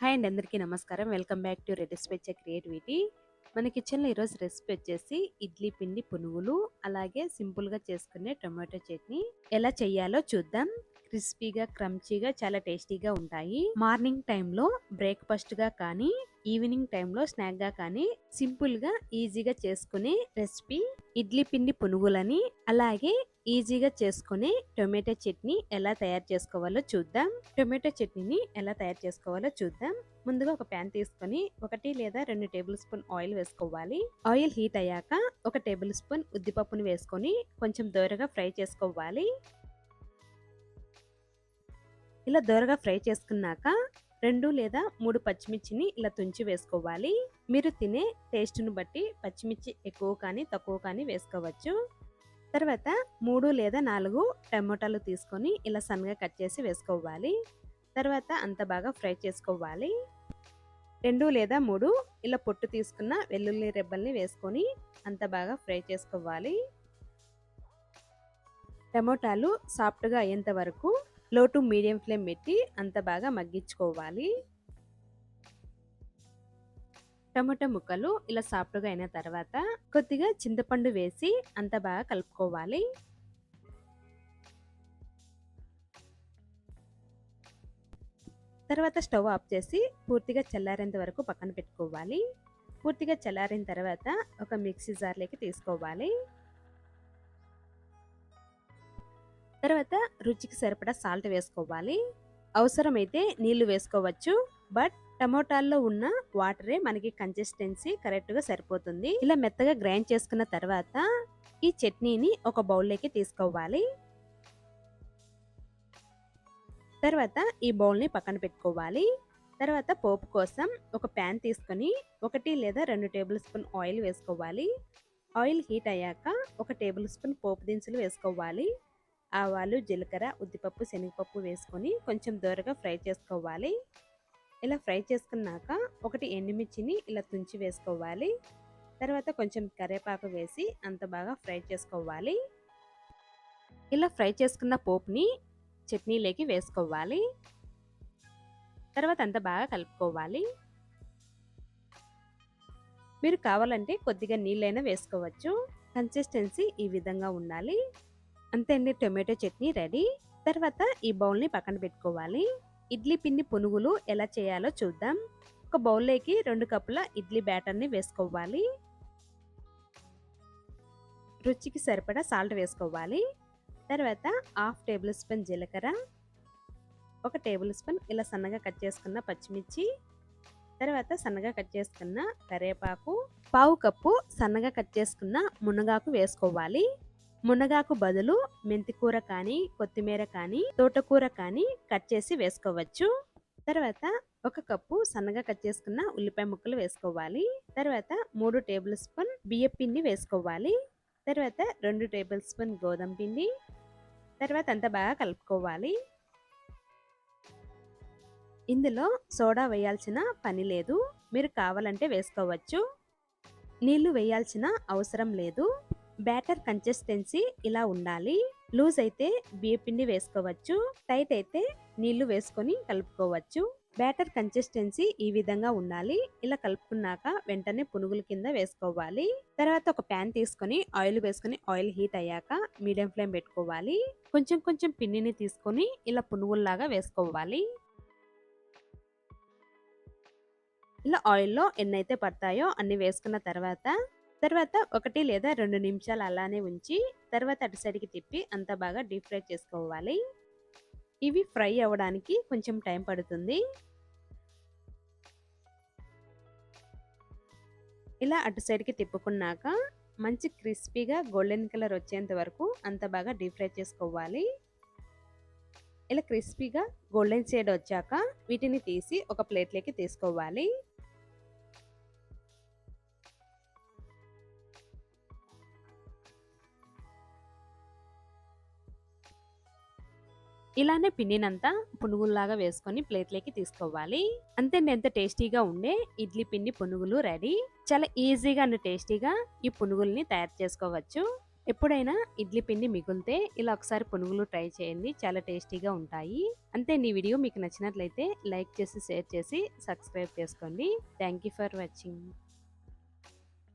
Hi అండి అందరికీ నమస్కారం. వెల్కమ్ బ్యాక్ టు రెడిస్ పెచ్చ క్రియేటివిటీ. మన కిచెన్లో ఈరోజు రెసిపీ వచ్చేసి ఇడ్లీ పిండి పునుగులు అలాగే సింపుల్గా చేసుకునే టొమాటో చట్నీ. ఎలా చేయాలో చూద్దాం. క్రిస్పీగా క్రంచీగా చాలా టేస్టీగా ఉంటాయి. మార్నింగ్ టైంలో బ్రేక్ఫాస్ట్గా కానీ ఈవినింగ్ టైంలో స్నాక్గా కానీ సింపుల్గా ఈజీగా చేసుకునే రెసిపీ ఇడ్లీ పిండి పునుగులని అలాగే ఈజీగా చేసుకునే టొమాటో చట్నీ ఎలా తయారు చేసుకోవాలో చూద్దాం. టొమాటో చట్నీని ఎలా తయారు చేసుకోవాలో చూద్దాం. ముందుగా ఒక ప్యాన్ తీసుకొని ఒకటి లేదా రెండు టేబుల్ స్పూన్ ఆయిల్ వేసుకోవాలి. ఆయిల్ హీట్ అయ్యాక ఒక టేబుల్ స్పూన్ ఉద్దిపప్పును వేసుకొని కొంచెం దోరగా ఫ్రై చేసుకోవాలి. ఇలా దోరగా ఫ్రై చేసుకున్నాక రెండు లేదా మూడు పచ్చిమిర్చిని ఇలా తుంచి వేసుకోవాలి. మీరు తినే టేస్ట్ను బట్టి పచ్చిమిర్చి ఎక్కువ కానీ తక్కువ కానీ వేసుకోవచ్చు. తర్వాత మూడు లేదా నాలుగు టమోటాలు తీసుకొని ఇలా సన్నగా కట్ చేసి వేసుకోవాలి. తర్వాత అంత బాగా ఫ్రై చేసుకోవాలి. రెండు లేదా మూడు ఇలా పొట్టు తీసుకున్న వెల్లుల్లి రెబ్బల్ని వేసుకొని అంత బాగా ఫ్రై చేసుకోవాలి. టమోటాలు సాఫ్ట్గా అయ్యేంత వరకు లో టు మీడియం ఫ్లేమ్ పెట్టి అంత బాగా మగ్గించుకోవాలి. టమాటా ముక్కలు ఇలా సాఫ్ట్గా అయిన తర్వాత కొద్దిగా చింతపండు వేసి అంత బాగా కలుపుకోవాలి. తర్వాత స్టవ్ ఆఫ్ చేసి పూర్తిగా చల్లారేంత వరకు పక్కన పెట్టుకోవాలి. పూర్తిగా చల్లారిన తర్వాత ఒక మిక్సీ జార్లోకి తీసుకోవాలి. తర్వాత రుచికి సరిపడా సాల్ట్ వేసుకోవాలి. అవసరమైతే నీళ్ళు వేసుకోవచ్చు. బట్ టమోటాల్లో ఉన్న వాటరే మనకి కన్సిస్టెన్సీ కరెక్ట్గా సరిపోతుంది. ఇలా మెత్తగా గ్రైండ్ చేసుకున్న తర్వాత ఈ చట్నీని ఒక బౌల్లోకి తీసుకోవాలి. తర్వాత ఈ బౌల్ని పక్కన పెట్టుకోవాలి. తర్వాత పోపు కోసం ఒక ప్యాన్ తీసుకొని ఒకటి లేదా రెండు టేబుల్ స్పూన్ ఆయిల్ వేసుకోవాలి. ఆయిల్ హీట్ అయ్యాక ఒక టేబుల్ స్పూన్ పోపు దినుసులు వేసుకోవాలి. ఆవాలు జీలకర్ర ఉద్దిపప్పు శనగపప్పు వేసుకొని కొంచెం దూరగా ఫ్రై చేసుకోవాలి. ఇలా ఫ్రై చేసుకున్నాక ఒకటి ఎండుమిర్చిని ఇలా తుంచి వేసుకోవాలి. తర్వాత కొంచెం కరివేపాకు వేసి అంత బాగా ఫ్రై చేసుకోవాలి. ఇలా ఫ్రై చేసుకున్న పోపుని చట్నీలోకి వేసుకోవాలి. తర్వాత అంత బాగా కలుపుకోవాలి. మీరు కావాలంటే కొద్దిగా నీళ్ళైనా వేసుకోవచ్చు. కన్సిస్టెన్సీ ఈ విధంగా ఉండాలి. అంతే అండి టొమాటో చట్నీ రెడీ. తర్వాత ఈ బౌల్ని పక్కన పెట్టుకోవాలి. ఇడ్లీ పిండి పునుగులు ఎలా చేయాలో చూద్దాం. ఒక బౌల్లోకి రెండు కప్పుల ఇడ్లీ బ్యాటర్ని వేసుకోవాలి. రుచికి సరిపడా సాల్ట్ వేసుకోవాలి. తర్వాత హాఫ్ టేబుల్ స్పూన్ జీలకర్ర ఒక టేబుల్ స్పూన్ ఇలా సన్నగా కట్ చేసుకున్న పచ్చిమిర్చి తర్వాత సన్నగా కట్ చేసుకున్న కరివేపాకు పావు కప్పు సన్నగా కట్ చేసుకున్న మునగాకు వేసుకోవాలి. మునగాకు బదులు మెంతికూర కానీ కొత్తిమీర కానీ తోటకూర కానీ కట్ చేసి వేసుకోవచ్చు. తర్వాత ఒక కప్పు సన్నగా కట్ చేసుకున్న ఉల్లిపాయ ముక్కలు వేసుకోవాలి. తర్వాత మూడు టేబుల్ స్పూన్ బియ్య పిండి వేసుకోవాలి. తర్వాత రెండు టేబుల్ స్పూన్ గోధుమ పిండి. తర్వాత అంతా బాగా కలుపుకోవాలి. ఇందులో సోడా వేయాల్సిన పని లేదు. మీరు కావాలంటే వేసుకోవచ్చు. నీళ్ళు వేయాల్సిన అవసరం లేదు. బ్యాటర్ కన్సిస్టెన్సీ ఇలా ఉండాలి. లూజ్ అయితే బియ్యపిండి వేసుకోవచ్చు. టైట్ అయితే నీళ్ళు వేసుకొని కలుపుకోవచ్చు. బ్యాటర్ కన్సిస్టెన్సీ ఈ విధంగా ఉండాలి. ఇలా కలుపుకున్నాక వెంటనే పునుగుల కింద వేసుకోవాలి. తర్వాత ఒక ప్యాన్ తీసుకొని ఆయిల్ వేసుకొని ఆయిల్ హీట్ అయ్యాక మీడియం ఫ్లేమ్ పెట్టుకోవాలి. కొంచెం కొంచెం పిండిని తీసుకొని ఇలా పునుగుల్లాగా వేసుకోవాలి. ఇలా ఆయిల్లో ఎన్నైతే పడతాయో అన్ని వేసుకున్న తర్వాత తర్వాత ఒకటి లేదా రెండు నిమిషాలు అలానే ఉంచి తర్వాత అటు సైడ్కి తిప్పి అంత బాగా డీప్ ఫ్రై చేసుకోవాలి. ఇవి ఫ్రై అవ్వడానికి కొంచెం టైం పడుతుంది. ఇలా అటు సైడ్కి తిప్పుకున్నాక మంచి క్రిస్పీగా గోల్డెన్ కలర్ వచ్చేంత వరకు అంత బాగా డీప్ ఫ్రై చేసుకోవాలి. ఇలా క్రిస్పీగా గోల్డెన్ షేడ్ వచ్చాక వీటిని తీసి ఒక ప్లేట్లోకి తీసుకోవాలి. ఇలానే పిండినంతా పునుగుల్లాగా వేసుకొని ప్లేట్లోకి తీసుకోవాలి. అంతే ఎంత టేస్టీగా ఉండే ఇడ్లీ పిండి పునుగులు రెడీ. చాలా ఈజీగా అండ్ టేస్టీగా ఈ పునుగుల్ని తయారు చేసుకోవచ్చు. ఎప్పుడైనా ఇడ్లీ పిండి మిగిలితే ఇలా ఒకసారి పునుగులు ట్రై చేయండి చాలా టేస్టీగా ఉంటాయి. అంతే నీ వీడియో మీకు నచ్చినట్లయితే లైక్ చేసి షేర్ చేసి సబ్స్క్రైబ్ చేసుకోండి. Thank you for watching.